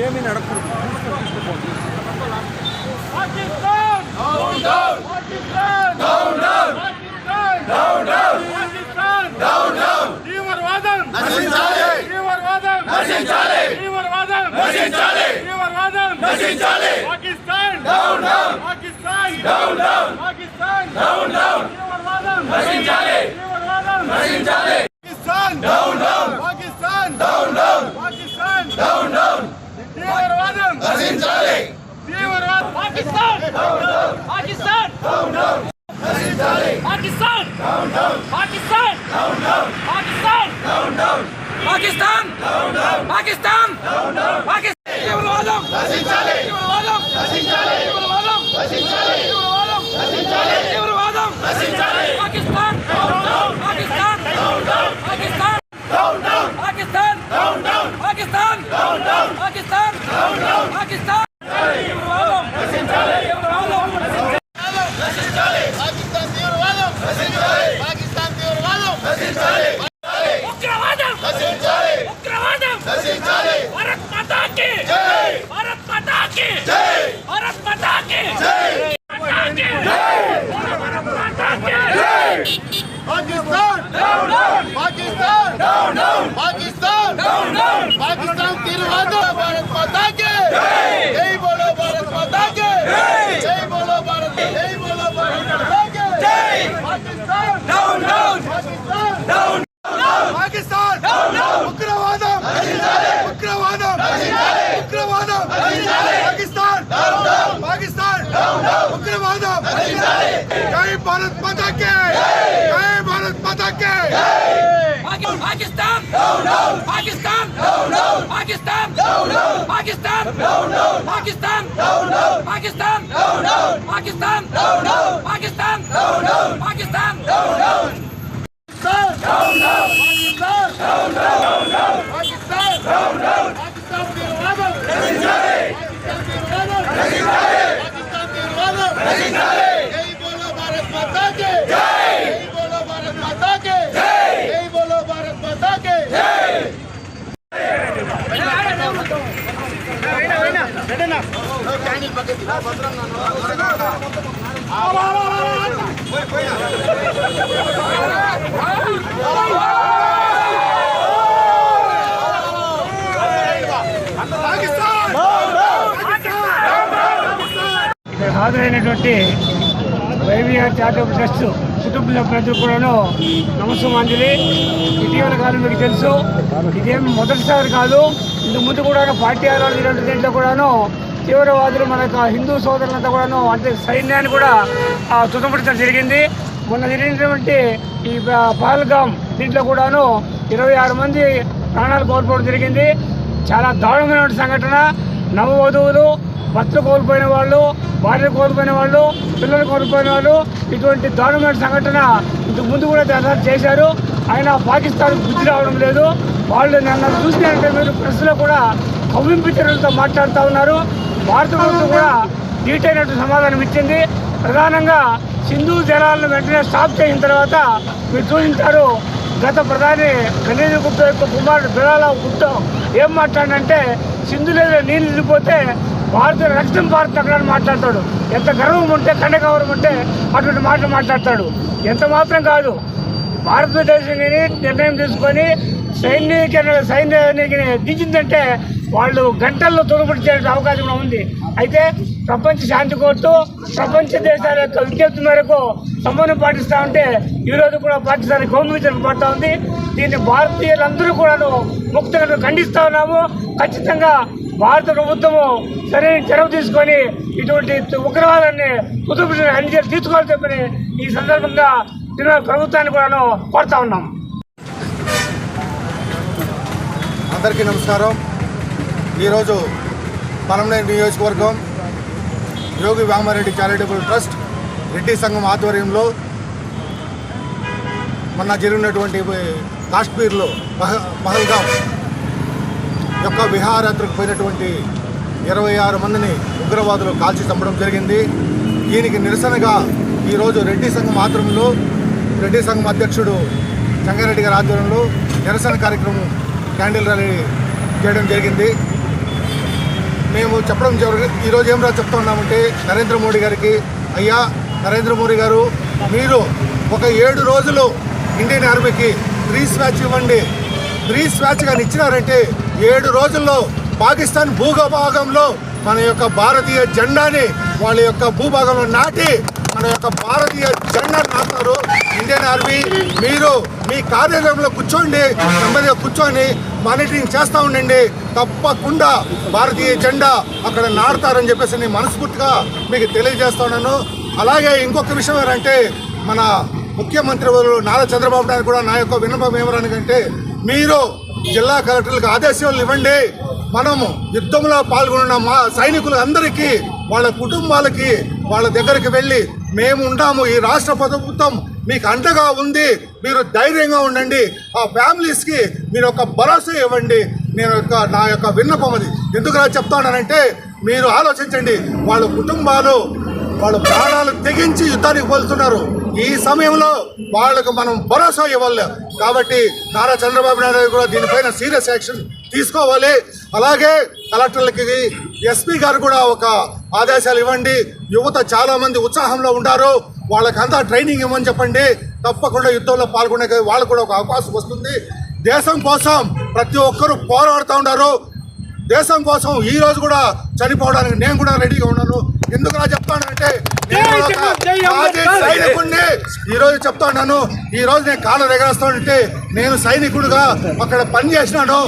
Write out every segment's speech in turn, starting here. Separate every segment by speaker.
Speaker 1: ఏమీ నడకూడదు
Speaker 2: Pakistan! Down! Pakistan! Down, down! తీవ్రవాదం నశించాలి తీవ్రవాదం నశించాలి తీవ్రవాదం నశించాలి తీవ్రవాదం నశించాలి Pakistan down down Pakistan down down Pakistan down down తీవ్రవాదం నశించాలి తీవ్రవాదం నశించాలి Pakistan down down Pakistan down down Pakistan down down తీవ్రవాదం నశించాలి తీవ్రవాదం Pakistan Pakistan Pakistan. Down down. Pakistan. Down down. Pakistan. Down down. Pakistan. Down down. Pakistan. Down down. Pakistan. Down down. Pakistan. Down down. Pakistan. Down down. Pakistan. Down
Speaker 3: down. Pakistan. Down down. Pakistan. Down
Speaker 2: down.
Speaker 3: Pakistan
Speaker 2: ఉగ్రవాదం
Speaker 3: ఉగ్రవాదం ఉగ్రవాదం పాకిస్తాన్ పాకిస్తాన్ ఉగ్రవాదం జై భారత్ మాతా కి జై భారత్ మాతా కి
Speaker 2: పాకిస్తాన్ పాకిస్తాన్ పాకిస్తాన్ పాకిస్తాన్ పాకిస్తాన్ పాకిస్తాన్ పాకిస్తాన్ పాకిస్తాన్ పాకిస్తాన్
Speaker 3: పాకిస్తాన్ పాకిస్తాన్
Speaker 4: ఇక్కడ హాజరైనటువంటి YVR charitable trust కుటుంబ ప్రజలు కూడాను నమస్సమాంజలి. ఇటీవల కాలం మీకు తెలుసు ఇదేం మొదటిసారి కాదు. ముందు కూడా పార్టీ ఆరాలు ఇలాంటి దీంట్లో కూడాను తీవ్రవాదులు మన యొక్క హిందూ సోదరులంతా కూడాను అంటే సైన్యాన్ని కూడా ఆ, తుదముట్టడం జరిగింది. మొన్న జరిగినటువంటి ఈ పహల్గామ్ దీంట్లో కూడాను ఇరవై ఆరు మంది ప్రాణాలు కోల్పోవడం జరిగింది. చాలా దారుణమైన సంఘటన. నవవధువులు భర్తలు కోల్పోయిన వాళ్ళు భార్యలు కోల్పోయిన వాళ్ళు పిల్లలు కోల్పోయిన వాళ్ళు ఇటువంటి దారుణమైన సంఘటన ఇంతకు ముందు కూడా దాదాపు చేశారు. అయినా పాకిస్తాన్ బుద్ధి రావడం లేదు. వాళ్ళు నన్ను చూసినట్టే మీరు ప్రెస్లో కూడా కవ్వింపించడంతో మాట్లాడుతూ ఉన్నారు. భారత ప్రభుత్వం కూడా నీటైనట్టు సమాధానం ఇచ్చింది. ప్రధానంగా సింధు జలాలను వెంటనే స్టాప్ చేసిన తర్వాత మీరు చూసింటారు గత ప్రధాని గణేష్ గుప్తా యొక్క కుమారుడు బిలాల గుప్తా ఏం మాట్లాడంటే సింధు లేదా నీళ్ళు వెళ్ళిపోతే భారత రక్తం భారత్ అక్కడ మాట్లాడతాడు. ఎంత గర్వం ఉంటే కండగౌరవం ఉంటే అటువంటి మాటలు మాట్లాడతాడు. ఎంత మాత్రం కాదు భారతదేశం నిర్ణయం తీసుకొని సైనిక సైన్యానికి దించిందంటే వాళ్ళు గంటల్లో తొలగొట్టే అవకాశం కూడా ఉంది. అయితే ప్రపంచ శాంతి కోర్టు ప్రపంచ దేశాల యొక్క విజ్ఞప్తి మేరకు సమన్వయం పాటిస్తూ ఉంటే ఈరోజు కూడా పాకిస్తాన్ గౌరవించడం పడుతూ ఉంది. దీన్ని భారతీయులందరూ కూడాను ముక్తంగా ఖండిస్తూ ఉన్నాము. ఖచ్చితంగా భారత ప్రభుత్వము సరైన చొరవ తీసుకొని ఇటువంటి ఉగ్రవాదాన్ని కుటుంబ అన్ని తీసుకోవాలని చెప్పని ఈ సందర్భంగా ప్రభుత్వాన్ని కూడాను కోరుతా ఉన్నాం
Speaker 5: అందరికీ నమస్కారం. ఈరోజు పలంనేరు నియోజకవర్గం యోగి వామారెడ్డి చారిటబుల్ ట్రస్ట్ రెడ్డి సంఘం ఆధ్వర్యంలో
Speaker 3: మొన్న జరిగినటువంటి కాశ్మీర్లో పహ పహల్గాం యొక్క విహారయాత్రకు పోయినటువంటి ఇరవై ఆరు మందిని ఉగ్రవాదులు కాల్చి చంపడం జరిగింది. దీనికి నిరసనగా ఈరోజు రెడ్డి సంఘం ఆధ్వర్యంలో రెడ్డి సంఘం అధ్యక్షుడు చంగారెడ్డి గారి ఆధ్వర్యంలో నిరసన కార్యక్రమం క్యాండిల్ ర్యాలీ చేయడం జరిగింది. మేము చెప్పడం జరుగు ఈరోజు ఏం రా చెప్తా ఉన్నామంటే నరేంద్ర మోడీ గారికి అయ్యా నరేంద్ర మోడీ గారు మీరు ఒక ఏడు రోజులు ఇండియన్ ఆర్మీకి త్రీ స్వాచ్ ఇవ్వండి. త్రీ స్వాచ్ కానీ ఇచ్చినారంటే ఏడు రోజుల్లో పాకిస్తాన్ భూభాగంలో మన యొక్క భారతీయ జెండాని వాళ్ళ యొక్క భూభాగంలో నాటి మన యొక్క భారతీయ జెండా నాటుతారు. ఇండియన్ ఆర్మీ మీరు మీ కార్యాలయంలో కూర్చోండి నెమ్మదిగా కూర్చొని మానిటరింగ్ చేస్తూ ఉండండి. తప్పకుండా భారతీయ జెండా అక్కడ నాడతారని చెప్పేసి నేను మనస్ఫూర్తిగా మీకు తెలియజేస్తున్నాను అలాగే ఇంకొక విషయం ఏంటంటే మన ముఖ్యమంత్రి వారు నారా చంద్రబాబు నాయుడు కూడా నా యొక్క విన్నపం ఏమనకంటే మీరు జిల్లా కలెక్టర్లకు ఆదేశాలు ఇవ్వండి. మనము యుద్ధంలో పాల్గొన్న మా సైనికులందరికీ వాళ్ళ కుటుంబాలకి వాళ్ళ దగ్గరికి వెళ్ళి మేము ఉంటాము ఈ రాష్ట్ర ప్రభుత్వం మీకు అండగా ఉంది మీరు ధైర్యంగా ఉండండి ఆ ఫ్యామిలీస్కి మీరు ఒక భరోసా ఇవ్వండి నేను యొక్క నా యొక్క విన్నపం అది. ఎందుకు నా చెప్తానంటే మీరు ఆలోచించండి వాళ్ళ కుటుంబాలు వాళ్ళ ప్రాణాలు తెగించి యుద్ధానికి వెళ్తున్నారు ఈ సమయంలో వాళ్ళకు మనం భరోసా ఇవ్వాలి. కాబట్టి నారా చంద్రబాబు నాయుడు కూడా దీనిపైన సీరియస్ యాక్షన్ తీసుకోవాలి. అలాగే కలెక్టర్లకి ఎస్పీ గారు కూడా ఒక ఆదేశాలు ఇవ్వండి. యువత చాలా మంది ఉత్సాహంలో ఉంటారు వాళ్ళకంతా ట్రైనింగ్ ఇవ్వమని చెప్పండి. తప్పకుండా యుద్ధంలో పాల్గొనే వాళ్ళకు కూడా ఒక అవకాశం వస్తుంది. దేశం కోసం ప్రతి ఒక్కరూ పోరాడుతూ ఉన్నారు దేశం కోసం ఈ రోజు కూడా చనిపోవడానికి నేను కూడా రెడీగా ఉన్నాను. ఎందుకు నా చెప్తానంటే సైనికుడిని ఈ రోజు చెప్తాను ఈ రోజు నేను కాళ్ళ ఎగరేస్తానంటే నేను సైనికుడిగా అక్కడ పని చేసినాను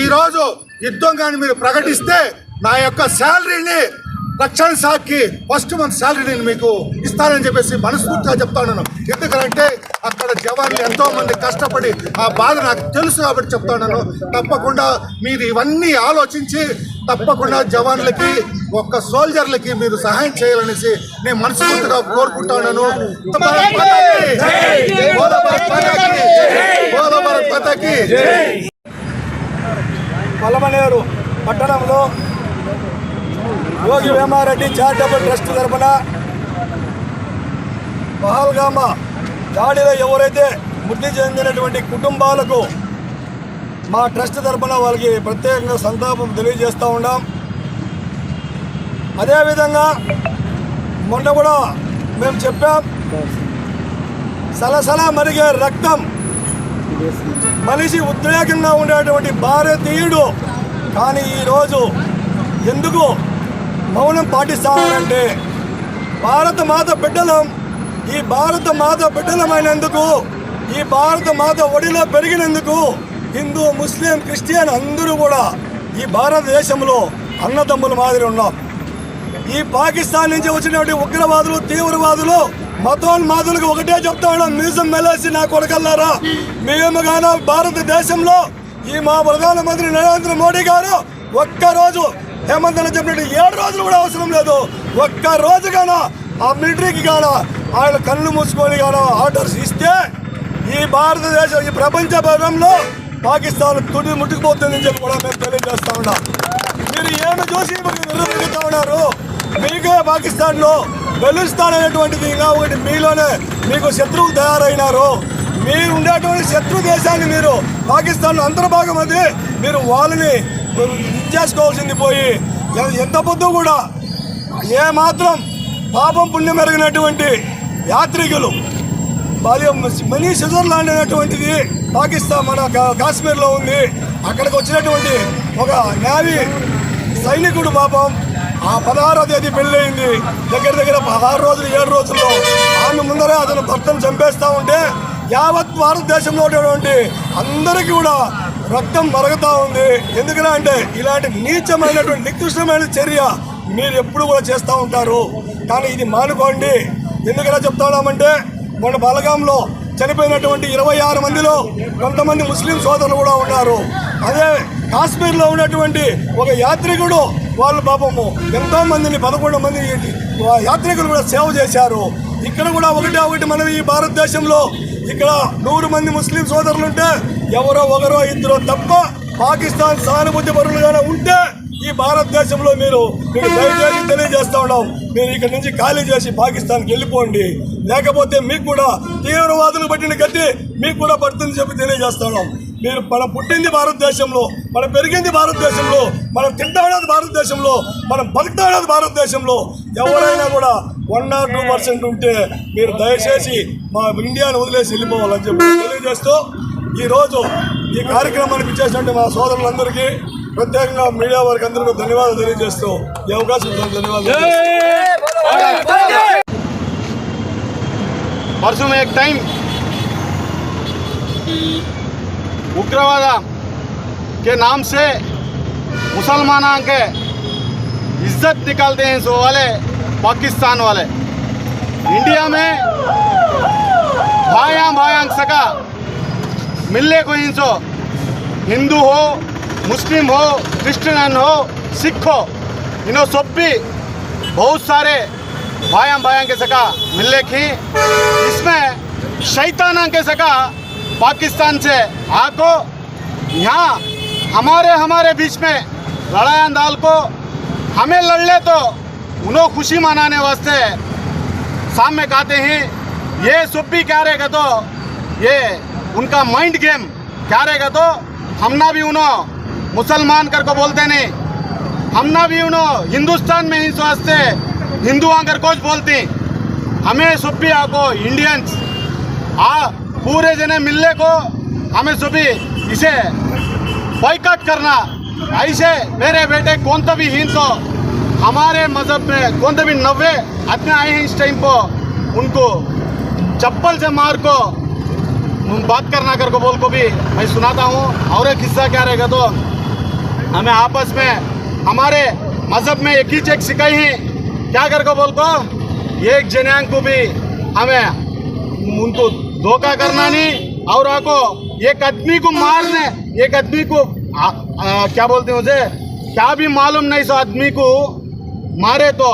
Speaker 3: ఈ రోజు యుద్ధం కానీ మీరు ప్రకటిస్తే నా యొక్క శాలరీని రక్షణ శాఖకి ఫస్ట్ మంత్ శాలరీని మీకు ఇస్తానని చెప్పేసి మనస్ఫూర్తిగా చెప్తాను ఎందుకంటే అక్కడ జవాన్లు ఎంతో మంది కష్టపడి ఆ బాధ నాకు తెలుసు కాబట్టి చెప్తాను తప్పకుండా మీరు ఇవన్నీ ఆలోచించి తప్పకుండా జవాన్లకి ఒక్క సోల్జర్లకి మీరు సహాయం చేయాలనేసి నేను మనస్ఫూర్తిగా కోరుకుంటాను భారత్ మాతాకి!
Speaker 6: పట్టణంలో యోగి వేమారెడ్డి చారిటబుల్ ట్రస్ట్ తరఫున పహల్గామ దాడిలో ఎవరైతే మృతి చెందినటువంటి కుటుంబాలకు మా ట్రస్ట్ తరఫున వాళ్ళకి ప్రత్యేకంగా సంతాపం తెలియజేస్తూ ఉన్నాం అదేవిధంగా మొన్న కూడా మేము చెప్పాం సలసల మరిగే రక్తం మనిషి ఉద్రేకంగా ఉండేటువంటి భారతీయుడు. కానీ ఈరోజు ఎందుకు మౌనం పాటిస్తామంటే భారత మాత బిడ్డలం ఈ భారత మాత బిడ్డలమైనందుకు ఈ భారత మాత ఒడిలో పెరిగినందుకు హిందూ ముస్లిం క్రిస్టియన్ అందరూ కూడా ఈ భారతదేశంలో అన్నదమ్ముల మాదిరి ఉన్నాం. ఈ పాకిస్తాన్ నుంచి వచ్చినటువంటి ఉగ్రవాదులు తీవ్రవాదులు మతోన్మాదులకు ఒకటే చెప్తా ఉన్నాం మ్యూజియం మెలేసి నా కొడకల్లారా? మేము గాన భారతదేశంలో ఈ మా ప్రధానమంత్రి నరేంద్ర మోడీ గారు ఒక్క రోజు హేమంత్ అని చెప్పినట్టు ఏడు రోజులు కూడా అవసరం లేదు. ఒక్క రోజు గాన ఆ మిలిటరీకి కాన ఆయన కళ్ళు మూసుకొని కానో ఆర్డర్స్ ఇస్తే ఈ భారతదేశం ఈ ప్రపంచ పదంలో పాకిస్తాన్ తుడి ముట్టుకుపోతుందని చెప్పి కూడా మేము తెలియజేస్తా ఉన్నాం. మీరు ఏమి చూసి మీరు ఉన్నారు? మీకే పాకిస్తాన్లో అనేటువంటిది ఇంకా ఒకటి మీలోనే మీకు శత్రువులు తయారైనారు. మీరు ఉండేటువంటి శత్రు దేశాన్ని మీరు పాకిస్తాన్ అంతర్భాగం అది. మీరు వాళ్ళని ఇచ్చేసుకోవాల్సింది పోయి ఎంత పొద్దు కూడా ఏ మాత్రం పాపం పుణ్యం ఎరగినటువంటి యాత్రికులు మనీ స్విట్జర్లాండ్ అనేటువంటిది పాకిస్తాన్ మన కా- కాశ్మీర్లో ఉంది. అక్కడికి వచ్చినటువంటి ఒక నేవీ సైనికుడు పాపం ఆ పదహారో తేదీ పెళ్ళయింది. దగ్గర దగ్గర పదహారు రోజులు ఏడు రోజుల్లో ఆమె ముందరే అతను భర్తను చంపేస్తా ఉంటే యావత్ భారతదేశంలో ఉన్నటువంటి అందరికీ కూడా రక్తం మరుగుతా ఉంది. ఎందుకని అంటే ఇలాంటి నీచమైనటువంటి నికృష్టమైన చర్య మీరు ఎప్పుడు కూడా చేస్తూ ఉంటారు. కానీ ఇది మానుకోండి. ఎందుకలా చెప్తున్నామంటే మన బలగాంలో చనిపోయినటువంటి ఇరవై ఆరు మందిలో కొంతమంది ముస్లిం సోదరులు కూడా ఉన్నారు. అదే కాశ్మీర్లో ఉన్నటువంటి ఒక యాత్రికుడు వాళ్ళు పాపము ఎంతో మందిని పదకొండు మంది యాత్రికులు కూడా సేవ చేశారు. ఇక్కడ కూడా ఒకటి ఒకటి మనం ఈ భారతదేశంలో. ఇక్కడ నూరు మంది ముస్లిం సోదరులుంటే ఎవరో ఒకరో ఇద్దరో తప్ప పాకిస్తాన్ సానుభూతి పరులుగానే ఉంటే ఈ భారతదేశంలో మీరు మీకు దయచేసి తెలియజేస్తా ఉన్నాం. మీరు ఇక్కడ నుంచి ఖాళీ చేసి పాకిస్తాన్కి వెళ్ళిపోండి. లేకపోతే మీకు కూడా తీవ్రవాదులు పట్టిన గట్టి మీకు కూడా పడుతుంది చెప్పి తెలియజేస్తున్నాం మీరు మన పుట్టింది భారతదేశంలో. మనం పెరిగింది భారతదేశంలో మనం తింటా ఉన్నది భారతదేశంలో మనం బతుకుతా ఉన్నది భారతదేశంలో ఎవరైనా కూడా వన్ ఆర్ టూ పర్సెంట్ ఉంటే మీరు దయచేసి మా ఇండియాను వదిలేసి వెళ్ళిపోవాలని చెప్పి తెలియజేస్తూ ఈరోజు ఈ కార్యక్రమానికి ఇచ్చేసినట్టు మా సోదరులందరికీ ప్రత్యేకంగా మీడియా వారికి అందరికీ ధన్యవాదాలు తెలియజేస్తూ ఈ అవకాశం ఇచ్చినందుకు ధన్యవాదాలు
Speaker 2: परसों में एक टाइम उग्रवाद के नाम से मुसलमान के इज़्ज़त निकालते हैं सो वाले पाकिस्तान वाले। इंडिया में भाया भायांग सका। मिलने को इनसो हिंदू हो, मुस्लिम हो, क्रिश्चियन हो, सिख हो इन्हों सब भी बहुत सारे भाया भाया के सका। मिलने की इसमें शैताना के सका। पाकिस्तान से आको यहाँ हमारे हमारे बीच में लड़ाई दाल को हमें लड़ ले तो उन्हों खुशी मनाने वास्ते सामने कहते हैं, ये सब भी क्या रहेगा तो? ये उनका माइंड गेम क्या रहेगा तो? हमना भी उन्हों मुसलमान कर को बोलते नहीं। हमना भी उन्हों हिंदुस्तान में इस वास्ते हिंदू आकर कुछ बोलती हमें सुबह आको इंडियंस आ पूरे जने मिलने को हमें सुबह इसे बॉयकॉट करना। ऐसे मेरे बेटे कौन भी हिंद तो हमारे मज़हब में कौन भी नब्बे आदमी आए हैं इस टाइम को उनको चप्पल से मार को बात करना कर को बोल को भी मैं सुनाता हूँ। और एक हिस्सा क्या रहेगा तो हमें आपस में, हमारे मज़हब में एक ही चेक सिखाई है। क्या कर को बोल को? एक जनांग को भी हमें उनको धोखा करना नहीं। और आको एक आदमी को मारने, एक आदमी को आ, आ, क्या बोलते हैं उसे? क्या भी मालूम नहीं सो आदमी को मारे तो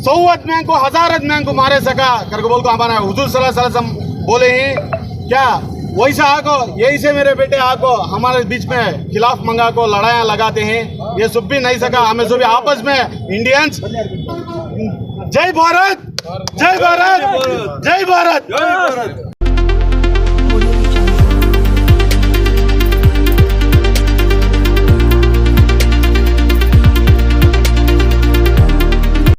Speaker 2: सौ आदमियों को हज़ार आदमियों को मारे सका। करके बोल को हमारा हुजूर अलैहि बोले हैं क्या वैसा आको यही से मेरे बेटे आको हमारे बीच में खिलाफ मंगा को लड़ाया लगाते हैं। ये सब भी नहीं सका। हमें सब आपस में इंडियंस जय भारत! जय भारत! जय भारत!